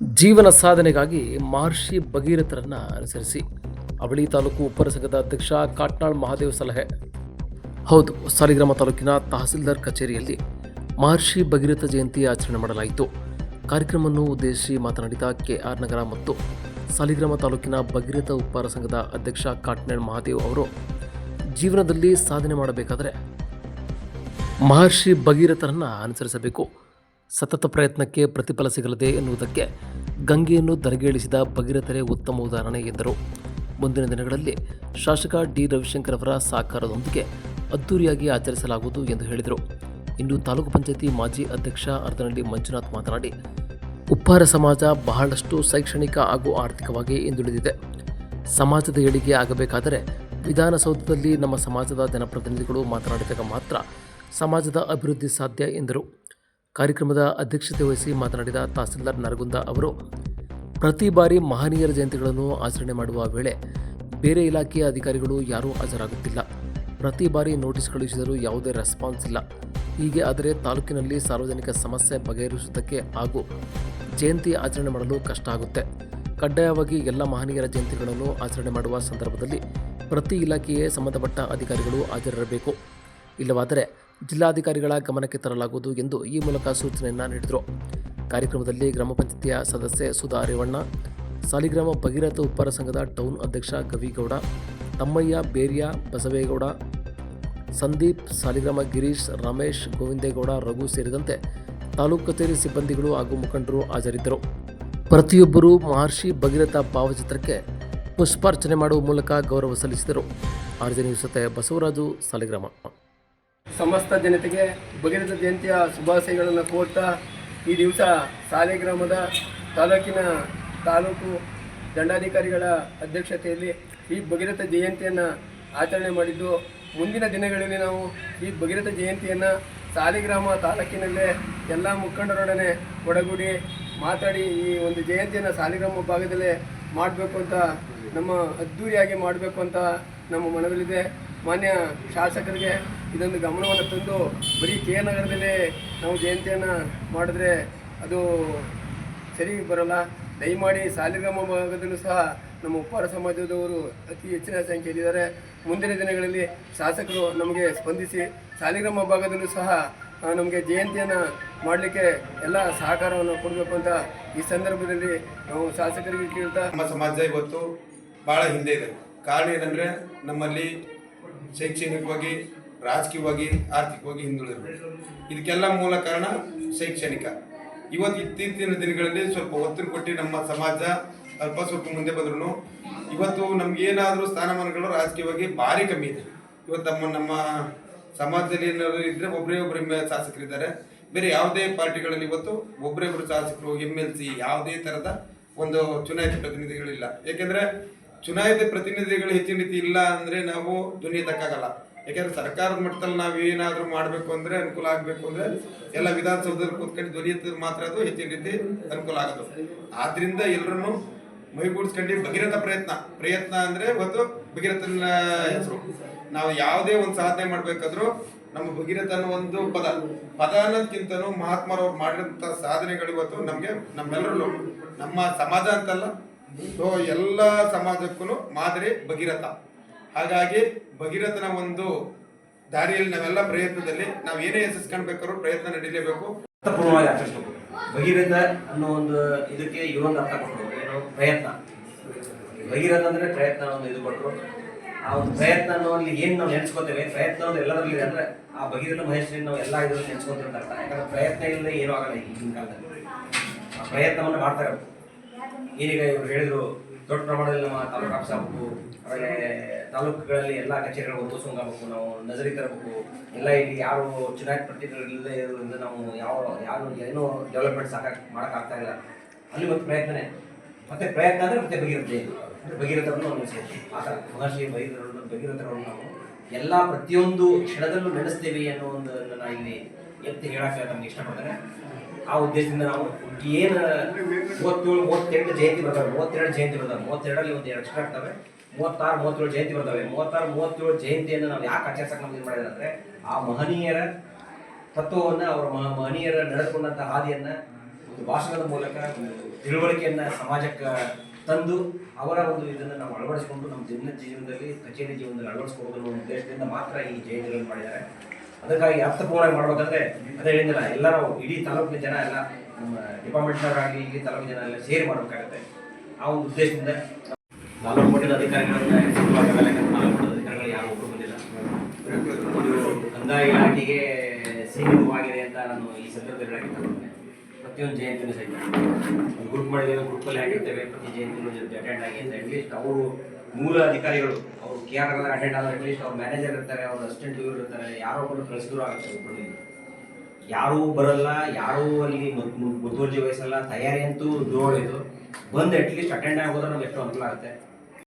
ಜೀವನ ಸಾಧನೆಗಾಗಿ ಮಹರ್ಷಿ ಭಗೀರಥರನ್ನು ಅನುಸರಿಸಿ. ಅವಳಿ ತಾಲೂಕು ಉಪ್ಪರ ಸಂಘದ ಅಧ್ಯಕ್ಷ ಕಾಟ್ನಾಳ್ ಮಹಾದೇವ್ ಸಲಹೆ. ಹೌದು, ಸಾಲಿಗ್ರಾಮ ತಾಲೂಕಿನ ತಹಸೀಲ್ದಾರ್ ಕಚೇರಿಯಲ್ಲಿ ಮಹರ್ಷಿ ಭಗೀರಥ ಜಯಂತಿ ಆಚರಣೆ ಮಾಡಲಾಯಿತು. ಕಾರ್ಯಕ್ರಮವನ್ನು ಉದ್ದೇಶಿಸಿ ಮಾತನಾಡಿದ ಕೆಆರ್ ನಗರ ಮತ್ತು ಸಾಲಿಗ್ರಾಮ ತಾಲೂಕಿನ ಭಗೀರಥ ಉಪ್ಪಾರ ಸಂಘದ ಅಧ್ಯಕ್ಷ ಕಾಟ್ನಾಳ್ ಮಹಾದೇವ್ ಅವರು ಜೀವನದಲ್ಲಿ ಸಾಧನೆ ಮಾಡಬೇಕಾದರೆ ಮಹರ್ಷಿ ಭಗೀರಥರನ್ನು ಅನುಸರಿಸಬೇಕು. ಸತತ ಪ್ರಯತ್ನಕ್ಕೆ ಪ್ರತಿಫಲ ಸಿಗಲಿದೆ ಎನ್ನುವುದಕ್ಕೆ ಗಂಗೆಯನ್ನು ದರಗೇಳಿಸಿದ ಭಗೀರಥರೇ ಉತ್ತಮ ಉದಾಹರಣೆ ಎಂದರು. ಮುಂದಿನ ದಿನಗಳಲ್ಲಿ ಶಾಸಕ ಡಿ. ರವಿಶಂಕರ್ ಅವರ ಸಹಕಾರದೊಂದಿಗೆ ಅದ್ದೂರಿಯಾಗಿ ಆಚರಿಸಲಾಗುವುದು ಎಂದು ಹೇಳಿದರು. ಇನ್ನು ತಾಲೂಕು ಪಂಚಾಯತಿ ಮಾಜಿ ಅಧ್ಯಕ್ಷ ಅರ್ಧನಹಳ್ಳಿ ಮಂಜುನಾಥ್ ಮಾತನಾಡಿ, ಉಪ್ಪಾರ ಸಮಾಜ ಬಹಳಷ್ಟು ಶೈಕ್ಷಣಿಕ ಹಾಗೂ ಆರ್ಥಿಕವಾಗಿ ಹಿಂದುಳಿದಿದೆ. ಸಮಾಜದ ಏಳಿಗೆ ಆಗಬೇಕಾದರೆ ವಿಧಾನಸೌಧದಲ್ಲಿ ನಮ್ಮ ಸಮಾಜದ ಜನಪ್ರತಿನಿಧಿಗಳು ಮಾತನಾಡಿದಾಗ ಮಾತ್ರ ಸಮಾಜದ ಅಭಿವೃದ್ಧಿ ಸಾಧ್ಯ ಎಂದರು. ಕಾರ್ಯಕ್ರಮದ ಅಧ್ಯಕ್ಷತೆ ವಹಿಸಿ ಮಾತನಾಡಿದ ತಹಸೀಲ್ದಾರ್ ನರಗುಂದ ಅವರು, ಪ್ರತಿ ಬಾರಿ ಮಹನೀಯರ ಜಯಂತಿಗಳನ್ನು ಆಚರಣೆ ಮಾಡುವ ವೇಳೆ ಬೇರೆ ಇಲಾಖೆಯ ಅಧಿಕಾರಿಗಳು ಯಾರೂ ಹಾಜರಾಗುತ್ತಿಲ್ಲ. ಪ್ರತಿ ಬಾರಿ ನೋಟಿಸ್ ಕಳುಹಿಸಿದರೂ ಯಾವುದೇ ರೆಸ್ಪಾನ್ಸ್ ಇಲ್ಲ. ಹೀಗೆ ಆದರೆ ತಾಲೂಕಿನಲ್ಲಿ ಸಾರ್ವಜನಿಕ ಸಮಸ್ಯೆ ಬಗೆಹರಿಸುವುದಕ್ಕೆ ಹಾಗೂ ಜಯಂತಿ ಆಚರಣೆ ಮಾಡಲು ಕಷ್ಟ ಆಗುತ್ತೆ. ಕಡ್ಡಾಯವಾಗಿ ಎಲ್ಲ ಮಹನೀಯರ ಜಯಂತಿಗಳನ್ನು ಆಚರಣೆ ಮಾಡುವ ಸಂದರ್ಭದಲ್ಲಿ ಪ್ರತಿ ಇಲಾಖೆಯೇ ಸಂಬಂಧಪಟ್ಟ ಅಧಿಕಾರಿಗಳು ಹಾಜರಿರಬೇಕು. ಇಲ್ಲವಾದರೆ ಜಿಲ್ಲಾಧಿಕಾರಿಗಳ ಗಮನಕ್ಕೆ ತರಲಾಗುವುದು ಎಂದು ಈ ಮೂಲಕ ಸೂಚನೆಯನ್ನು ನೀಡಿದರು. ಕಾರ್ಯಕ್ರಮದಲ್ಲಿ ಗ್ರಾಮ ಪಂಚಾಯತಿಯ ಸದಸ್ಯೆ ಸುಧಾ ರೇವಣ್ಣ, ಸಾಲಿಗ್ರಾಮ ಭಗೀರಥ ಉಪ್ಪಾರ ಸಂಘದ ಟೌನ್ ಅಧ್ಯಕ್ಷ ಗವಿಗೌಡ, ತಮ್ಮಯ್ಯ ಬೇರಿಯ ಬಸವೇಗೌಡ, ಸಂದೀಪ್, ಸಾಲಿಗ್ರಾಮ ಗಿರೀಶ್, ರಮೇಶ್ ಗೋವಿಂದೇಗೌಡ, ರಘು ಸೇರಿದಂತೆ ತಾಲೂಕು ಕಚೇರಿ ಸಿಬ್ಬಂದಿಗಳು ಹಾಗೂ ಮುಖಂಡರು ಹಾಜರಿದ್ದರು. ಪ್ರತಿಯೊಬ್ಬರೂ ಮಹರ್ಷಿ ಭಗೀರಥ ಭಾವಚಿತ್ರಕ್ಕೆ ಪುಷ್ಪಾರ್ಚನೆ ಮಾಡುವ ಮೂಲಕ ಗೌರವ ಸಲ್ಲಿಸಿದರು. ಆರ್ಜೆ ಸತೆ ಬಸವರಾಜು, ಸಾಲಿಗ್ರಾಮ. ಸಮಸ್ತ ಜನತೆಗೆ ಭಗೀರಥ ಜಯಂತಿಯ ಶುಭಾಶಯಗಳನ್ನು ಕೋರ್ತಾ ಈ ದಿವಸ ಸಾಲಿಗ್ರಾಮದ ತಾಲೂಕಿನ ತಾಲೂಕು ದಂಡಾಧಿಕಾರಿಗಳ ಅಧ್ಯಕ್ಷತೆಯಲ್ಲಿ ಈ ಭಗೀರಥ ಜಯಂತಿಯನ್ನು ಆಚರಣೆ ಮಾಡಿದ್ದು. ಮುಂದಿನ ದಿನಗಳಲ್ಲಿ ನಾವು ಈ ಭಗೀರಥ ಜಯಂತಿಯನ್ನು ಸಾಲಿಗ್ರಾಮ ತಾಲೂಕಿನಲ್ಲೇ ಎಲ್ಲ ಮುಖಂಡರೊಡನೆ ಒಡಗೂಡಿ ಮಾತಾಡಿ ಈ ಒಂದು ಜಯಂತಿಯನ್ನು ಸಾಲಿಗ್ರಾಮ ಭಾಗದಲ್ಲೇ ಮಾಡಬೇಕು ಅಂತ ನಮ್ಮ ಅದ್ದೂರಿಯಾಗಿ ಮಾಡಬೇಕು ಅಂತ ನಮ್ಮ ಮನದಲ್ಲಿದೆ ಮಾನ್ಯ ಶಾಸಕರಿಗೆ ಇದೊಂದು ಗಮನವನ್ನು ತಂದು ಬರೀ ಕೆ ನಗರದಲ್ಲೇ ನಾವು ಜಯಂತಿಯನ್ನು ಮಾಡಿದ್ರೆ ಅದು ಸರಿ ಬರೋಲ್ಲ. ದಯಮಾಡಿ ಸಾಲಿಗ್ರಾಮ ಭಾಗದಲ್ಲೂ ಸಹ ನಮ್ಮ ಉಪ್ಪಾರ ಸಮಾಜದವರು ಅತಿ ಹೆಚ್ಚಿನ ಸಂಖ್ಯೆಯಲ್ಲಿದ್ದಾರೆ. ಮುಂದಿನ ದಿನಗಳಲ್ಲಿ ಶಾಸಕರು ನಮಗೆ ಸ್ಪಂದಿಸಿ ಸಾಲಿಗ್ರಾಮ ಭಾಗದಲ್ಲೂ ಸಹ ನಮಗೆ ಜಯಂತಿಯನ್ನು ಮಾಡಲಿಕ್ಕೆ ಎಲ್ಲ ಸಹಕಾರವನ್ನು ಕೊಡಬೇಕು ಅಂತ ಈ ಸಂದರ್ಭದಲ್ಲಿ ನಾವು ಶಾಸಕರಿಗೆ ಕೇಳ್ತಾ ನಮ್ಮ ಸಮಾಜ ಇವತ್ತು ಭಾಳ ಹಿಂದೆ ಇದೆ. ಕಾರಣ ಏನಂದರೆ ನಮ್ಮಲ್ಲಿ ಶೈಕ್ಷಣಿಕವಾಗಿ ರಾಜಕೀಯವಾಗಿ, ಆರ್ಥಿಕವಾಗಿ ಹಿಂದುಳಿದರು. ಇದಕ್ಕೆಲ್ಲ ಮೂಲ ಕಾರಣ ಶೈಕ್ಷಣಿಕ. ಇವತ್ತು ಇತ್ತೀಚಿನ ದಿನಗಳಲ್ಲಿ ಸ್ವಲ್ಪ ಒತ್ತು ಕೊಟ್ಟು ನಮ್ಮ ಸಮಾಜ ಅಲ್ಪ ಸ್ವಲ್ಪ ಮುಂದೆ ಬಂದ್ರು ಇವತ್ತು ನಮ್ಗೆ ಏನಾದರೂ ಸ್ಥಾನಮಾನಗಳು ರಾಜಕೀಯವಾಗಿ ಭಾರಿ ಕಮ್ಮಿ ಇದೆ. ಇವತ್ತು ನಮ್ಮ ನಮ್ಮ ಸಮಾಜದಲ್ಲಿ ಏನಾದರೂ ಇದ್ರೆ ಒಬ್ಬರೇ ಒಬ್ಬರು ಶಾಸಕರಿದ್ದಾರೆ. ಬೇರೆ ಯಾವುದೇ ಪಾರ್ಟಿಗಳಲ್ಲಿ ಇವತ್ತು ಒಬ್ಬರೇ ಒಬ್ಬರು ಶಾಸಕರು, ಎಂ ಎಲ್ ಸಿ ಯಾವುದೇ ಥರದ ಒಂದು ಚುನಾಯಿತ ಪ್ರತಿನಿಧಿಗಳಿಲ್ಲ. ಯಾಕೆಂದ್ರೆ ಚುನಾಯಿತ ಪ್ರತಿನಿಧಿಗಳು ಹೆಚ್ಚಿನ ರೀತಿ ಇಲ್ಲ ಅಂದ್ರೆ ನಾವು ಧ್ವನಿ ಎತ್ತಕ್ಕಾಗಲ್ಲ ಯಾಕೆಂದ್ರೆ ಸರ್ಕಾರದ ಮಟ್ಟದಲ್ಲಿ ನಾವು ಏನಾದರೂ ಮಾಡಬೇಕು ಅಂದ್ರೆ ಅನುಕೂಲ ಆಗಬೇಕು ಅಂದ್ರೆ ಎಲ್ಲ ವಿಧಾನಸೌಧದಲ್ಲಿ ಕೂತ್ಕೊಂಡು ಎತ್ತಿದ್ರೆ ಮಾತ್ರ ಅದು ಹೆಚ್ಚಿನ ರೀತಿ ಅನುಕೂಲ ಆಗೋದು. ಆದ್ರಿಂದ ಎಲ್ಲರನ್ನು ಮೈಗೂಡಿಸ್ಕೊಂಡು ಭಗೀರಥ ಪ್ರಯತ್ನ. ಪ್ರಯತ್ನ ಅಂದ್ರೆ ಒಂದು ಭಗೀರಥನ ಹೆಸರು. ನಾವು ಯಾವುದೇ ಒಂದು ಸಾಧನೆ ಮಾಡಬೇಕಾದ್ರೂ ನಮ್ಮ ಭಗೀರಥ ಅನ್ನೋ ಒಂದು ಪದ. ಪದ ಅನ್ನೋದಕ್ಕಿಂತನೂ ಮಹಾತ್ಮರವ್ರು ಮಾಡಿದಂಥ ಸಾಧನೆಗಳು ಇವತ್ತು ನಮಗೆ ನಮ್ಮೆಲ್ಲರಲ್ಲೂ ನಮ್ಮ ಸಮಾಜ ಅಂತಲ್ಲ, ಸೊ ಎಲ್ಲ ಸಮಾಜಕ್ಕೂ ಮಾದರಿ ಭಗೀರಥ. ಹಾಗಾಗಿ ಭಗೀರಥನ ಒಂದು ದಾರಿಯಲ್ಲಿ ನಾವೆಲ್ಲ ಪ್ರಯತ್ನದಲ್ಲಿ ನಾವು ಏನೇ ಯಶಸ್ಕಾಣ್ಬೇಕಾದ್ರೂ ಪ್ರಯತ್ನ ನಡೀಲೇಬೇಕು. ಅರ್ಥಪೂರ್ಣವಾಗಿ ಆಚರಿಸಬೇಕು ಭಗೀರಥ ಅನ್ನೋ ಒಂದು ಇದಕ್ಕೆ ಇವೊಂದು ಅರ್ಥ ಕೊಟ್ಟರು ಏನು ಪ್ರಯತ್ನ. ಭಗೀರಥ ಅಂದ್ರೆ ಪ್ರಯತ್ನ ಒಂದು ಇದು ಕೊಟ್ಟರು ಆ ಒಂದು ಪ್ರಯತ್ನ ಅನ್ನೋಲ್ಲಿ ಏನು ನಾವು ನೆನೆಸ್ಕೋತೇವೆ, ಪ್ರಯತ್ನ ಅನ್ನೋದು ಎಲ್ಲದರಲ್ಲಿ ಅಂದ್ರೆ ಆ ಭಗೀರಥ ಮಹೇಶ್ವರಿ ನಾವು ಎಲ್ಲ ಇದರಲ್ಲಿ ನೆನೆಸ್ಕೊಂತೀವಿ ಅಂತ ಅರ್ಥ. ಯಾಕಂದ್ರೆ ಪ್ರಯತ್ನ ಇಲ್ಲದೆ ಏನೂ ಆಗಲ್ಲ ಈಗಿನ ಕಾಲದಲ್ಲಿ. ಆ ಪ್ರಯತ್ನವನ್ನು ಮಾಡ್ತಾ ಇರಬೇಕು ಏನೀಗ ಇವರು ಹೇಳಿದ್ರು ದೊಡ್ಡ ಪ್ರಮಾಣದಲ್ಲಿ ನಮ್ಮ ತಾಲೂಕು ಆಫೀಸ್ ಆಗಬೇಕು ಆಮೇಲೆ ತಾಲೂಕುಗಳಲ್ಲಿ ಎಲ್ಲ ಕಚೇರಿಗಳು ಒಂದು ಆಗಬೇಕು ನಾವು ನಜರಿ ತರಬೇಕು, ಎಲ್ಲ ಇಲ್ಲಿ ಯಾರು ಚುನಾಯಿತ ಪ್ರತಿನಿಧಿಗಳಿಲ್ಲದೆ ಇರೋದ್ರಿಂದ ನಾವು ಯಾವ, ಯಾರು ಏನೋ ಡೆವಲಪ್ಮೆಂಟ್ ಸಾಕ ಮಾಡೋಕ್ಕಾಗ್ತಾ ಇಲ್ಲ. ಅಲ್ಲಿ ಮತ್ತೆ ಪ್ರಯತ್ನನೇ. ಮತ್ತೆ ಪ್ರಯತ್ನ ಅಂದರೆ ಮತ್ತೆ ಭಗೀರಥ ಅಂದರೆ ಭಗೀರಥರನ್ನು ಅನಿಸ್ಬೇಕು ಆ ಥರ ಮಹರ್ಷಿ ಭಗೀರಥರನ್ನು ಭಗೀರಥರನ್ನು ನಾವು ಎಲ್ಲ ಪ್ರತಿಯೊಂದು ಕ್ಷಣದಲ್ಲೂ ನಡೆಸ್ತೇವೆ ಅನ್ನೋ ಒಂದು ನಾನು ಇಲ್ಲಿ ಎತ್ತಿ ಹೇಳಕ್ಕೆ ನಮ್ಗೆ ಇಷ್ಟಪಡ್ತೇನೆ. ಆ ಉದ್ದೇಶದಿಂದ ನಾವು ಏನು ಮೂವತ್ತೇಳು, ಮೂವತ್ತೆಂಟು ಜಯಂತಿ ಬರ್ತವೆ, ಮೂವತ್ತೆರಡು ಜಯಂತಿ ಬರ್ತವೆ, ಮೂವತ್ತೆರಡರಲ್ಲಿ ಒಂದು ಎರಡು ಎಕ್ಸ್ಟ್ರಾ ಆಗ್ತವೆ, ಮೂವತ್ತಾರು, ಮೂವತ್ತೇಳು ಜಯಂತಿ ಬರ್ತವೆ. ಮೂವತ್ತಾರು, ಮೂವತ್ತೇಳು ಜಯಂತಿಯನ್ನು ನಾವು ಯಾಕೆ ಆಚರಿಸಕ್ಕೆ ನಮ್ಗೆ ಇದು ಮಾಡಿದ್ರೆ ಆ ಮಹನೀಯರ ತತ್ವವನ್ನು, ಅವರ ಮಹ- ಮಹನೀಯರ ನಡೆದುಕೊಂಡಂಥ ಹಾದಿಯನ್ನು, ಒಂದು ಭಾಷಣದ ಮೂಲಕ ತಿಳುವಳಿಕೆಯನ್ನ ಸಮಾಜಕ್ಕೆ ತಂದು, ಅವರ ಒಂದು ಇದನ್ನು ನಾವು ಅಳವಡಿಸಿಕೊಂಡು ನಮ್ಮ ದಿನ ಜೀವನದಲ್ಲಿ ಕಚೇರಿ ಜೀವನದಲ್ಲಿ ಅಳವಡಿಸ್ಕೊಡೋದು ಅನ್ನೋ ಉದ್ದೇಶದಿಂದ ಮಾತ್ರ ಈ ಜಯಂತಿಗಳನ್ನು ಮಾಡಿದ್ದಾರೆ. ಅದಕ್ಕಾಗಿ ಅರ್ಥಪೂರ್ಣ ಮಾಡ್ಬೇಕಂದ್ರೆ ಅದೇ ಹೇಳಿದ್ನಲ್ಲ, ಎಲ್ಲರೂ ಇಡೀ ತಾಲೂಕಿನ ಜನ ಎಲ್ಲ ನಮ್ಮ ಡಿಪಾರ್ಟ್ಮೆಂಟ್ನವರಾಗಲಿ ಇಡೀ ತಾಲೂಕಿನ ಜನ ಎಲ್ಲ ಸೇರಿ ಮಾಡಬೇಕಾಗತ್ತೆ. ಆ ಒಂದು ಉದ್ದೇಶದಿಂದ ತಾಲೂಕು ಮಟ್ಟದ ಮಟ್ಟದ ಅಧಿಕಾರಿಗಳು ಯಾರು ಒಬ್ಬರು ಬಂದಿಲ್ಲ. ಕಂದಾಯ ಇಲಾಖೆಗೆ ಸೀಮಿತವಾಗಿದೆ ಅಂತ ನಾನು ಈ ಸಂದರ್ಭದಲ್ಲಿ ಹೇಳಕ್ಕೆ ಪ್ರತಿಯೊಂದು ಜಯಂತಿನೂ ಸಹಿತ. ಗ್ರೂಪ್ ಮಾಡಿದ್ದೇವೆ ಗ್ರೂಪಲ್ಲಿ ಆಗಿರ್ತೇವೆ ಪ್ರತಿ ಜಯಂತಿನೂ ಅಟೆಂಡ್ ಆಗಿ ಅಂತ ಅಟ್ಲೀಸ್ಟ್ ಅವರು ಮೂಲ ಅಧಿಕಾರಿಗಳು, ಅವರು ಕೆ ಆರ್ ಅಟೆಂಡ್ ಆದ್ರೆ ಅಟ್ಲೀಸ್ಟ್ ಅವ್ರ ಮ್ಯಾನೇಜರ್ ಇರ್ತಾರೆ, ಅವ್ರ ಅಸಿಸ್ಟೆಂಟ್ ಇವರು ಇರ್ತಾರೆ, ಯಾರೋ ಒಬ್ಬರು ಕಳಿಸಿದ್ರು ಆಗುತ್ತೆ ಒಬ್ಬರಿಗೆ ಯಾರೂ ಬರಲ್ಲ, ಯಾರೂ ಅಲ್ಲಿ ಮುತುವರ್ಜಿ ವಹಿಸಲ್ಲ, ತಯಾರಿ ಅಂತೂ ಜೋಳಿದು ಬಂದು ಅಟ್ಲೀಸ್ಟ್ ಅಟೆಂಡ್ ಆಗೋದ್ರೆ ನಮ್ಗೆ ಎಷ್ಟು ಅನುಕೂಲ ಆಗುತ್ತೆ.